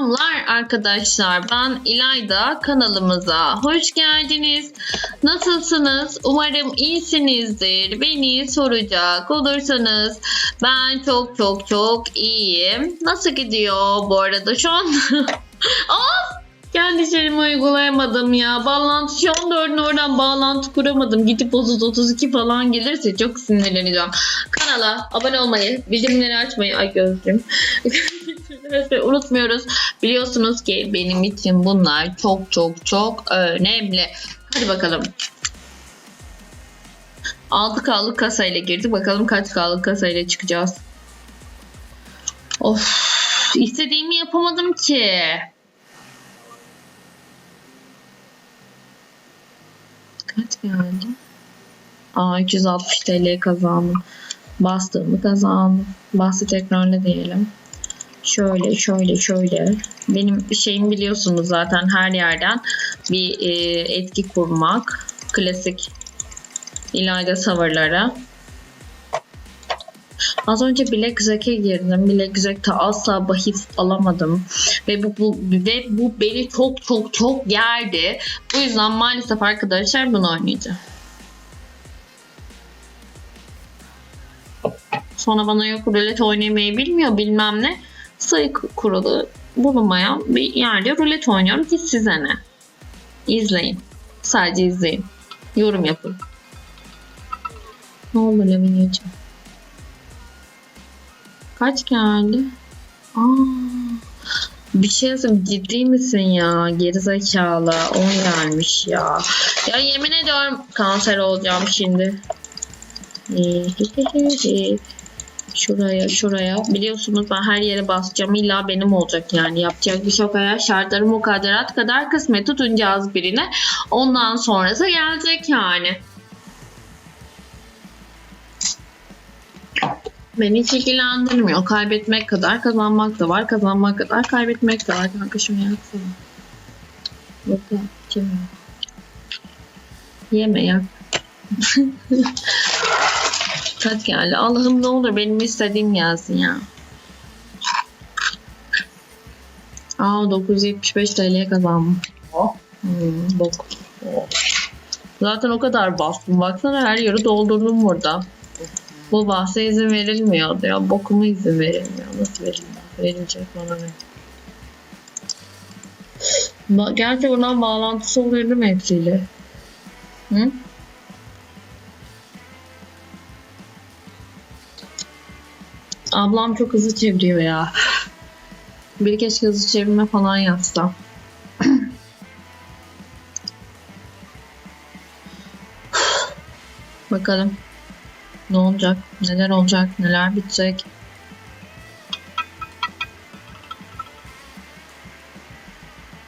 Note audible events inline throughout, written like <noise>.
Selamlar arkadaşlar. Ben İlayda kanalımıza hoş geldiniz. Nasılsınız? Umarım iyisinizdir. Beni soracak olursanız ben çok çok çok iyiyim. Nasıl gidiyor bu arada şu an? <laughs> Of! Kendi işlerimi uygulayamadım ya. Bağlantı şu an oradan bağlantı kuramadım. Gidip 30-32 falan gelirse çok sinirleneceğim. Kanala abone olmayı, bildirimleri açmayı, ay gözlüğüm. <laughs> Ve unutmuyoruz. Biliyorsunuz ki benim için bunlar çok çok çok önemli. Hadi bakalım. 6K'lık kasayla girdik. Bakalım kaç K'lık kasayla çıkacağız. Of. istediğimi yapamadım ki. Kaç geldi? Aa 260 TL kazandım. Bastığımı kazandım. Bastı tekrarla diyelim. Şöyle şöyle şöyle. Benim şeyim biliyorsunuz zaten her yerden bir e, etki kurmak. Klasik İlayda savırları. Az önce Black Jack'e girdim. Black Jack'ta asla bahis alamadım. Ve bu, bu, ve bu beni çok çok çok gerdi. Bu yüzden maalesef arkadaşlar bunu oynayacağım. Sonra bana yok rulet oynamayı bilmiyor bilmem ne. Sayı kuralı bulunmayan bir yerde rulet oynuyorum ki size ne? İzleyin. Sadece izleyin. Yorum yapın. Ne oldu Lavinia'cığım? Kaç geldi? Aa, bir şey söyleyeyim ciddi misin ya? Gerizekalı. 10 gelmiş ya. Ya yemin ediyorum kanser olacağım şimdi. Şuraya şuraya. Biliyorsunuz ben her yere basacağım. İlla benim olacak yani. Yapacak bir şey yok. Eğer şartları mukadderat kadar kısmet tutunacağız birine. Ondan sonrası gelecek yani. Beni hiç ilgilendirmiyor. Kaybetmek kadar kazanmak da var. Kazanmak kadar kaybetmek de var. Kanka şunu yaksana. Yok ya. Yeme ya. <laughs> Kaç geldi? Allah'ım ne olur benim istediğim gelsin ya. Aa 975 TL kazandım. Oh. Hmm, bok. Oh. Zaten o kadar bastım. Baksana her yeri doldurdum burada. Bu bahse izin verilmiyor diyor. Bokuma izin verilmiyor. Nasıl verilmiyor? Verilecek bana ne? Gerçi buradan bağlantısı oluyor değil mi hepsiyle? Hı? Ablam çok hızlı çeviriyor ya. Bir keşke hızlı çevirme falan yapsa. Bakalım. Ne olacak? Neler olacak? Neler bitecek?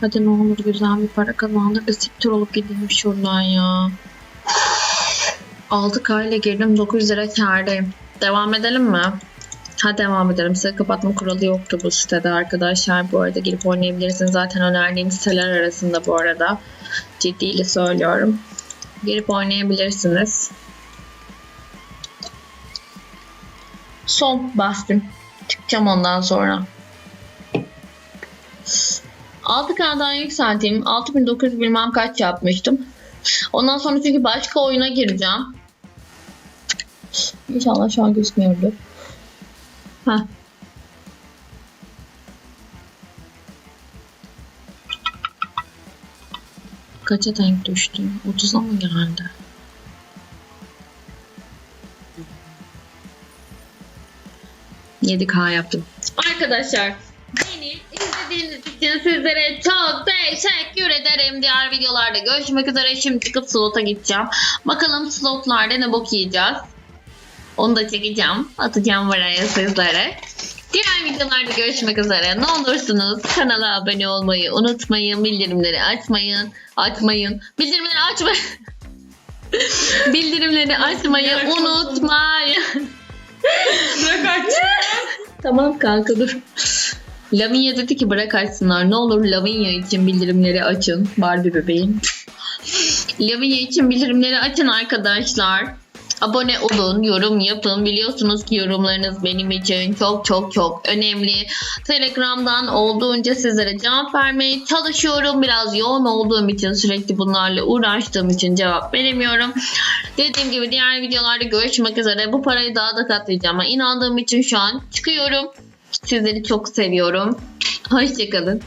Hadi ne olur güzel bir para kazandır da siktir olup gidelim şuradan ya. 6K ile girdim 900 lira kârdayım. Devam edelim mi? Ha devam edelim. Size kapatma kuralı yoktu bu sitede arkadaşlar. Bu arada girip oynayabilirsiniz. Zaten önerdiğim siteler arasında bu arada. Ciddiyle söylüyorum. Girip oynayabilirsiniz. Son bastım. Çıkacağım ondan sonra. 6K'dan yükselteyim. 6900 bilmem kaç yapmıştım. Ondan sonra çünkü başka oyuna gireceğim. İnşallah şu an gözükmüyordur. Heh. Kaça denk düştü? 30'a mı geldi? K yaptım. Arkadaşlar beni izlediğiniz için sizlere çok teşekkür ederim. Diğer videolarda görüşmek üzere. Şimdi çıkıp slota gideceğim. Bakalım slotlarda ne bok yiyeceğiz. Onu da çekeceğim. Atacağım buraya sizlere. Diğer videolarda görüşmek üzere. Ne olursunuz kanala abone olmayı unutmayın. Bildirimleri açmayın. Açmayın. Bildirimleri açmayın. <laughs> Bildirimleri açmayı unutmayın. Bırak aç. <laughs> Tamam kanka dur. Lavinia dedi ki bırak açsınlar. Ne olur Lavinia için bildirimleri açın. Barbie bebeğim. Lavinia için bildirimleri açın arkadaşlar. Abone olun, yorum yapın. Biliyorsunuz ki yorumlarınız benim için çok çok çok önemli. Telegram'dan olduğunca sizlere cevap vermeye çalışıyorum. Biraz yoğun olduğum için sürekli bunlarla uğraştığım için cevap veremiyorum. Dediğim gibi diğer videolarda görüşmek üzere. Bu parayı daha da katlayacağıma inandığım için şu an çıkıyorum. Sizleri çok seviyorum. Hoşçakalın.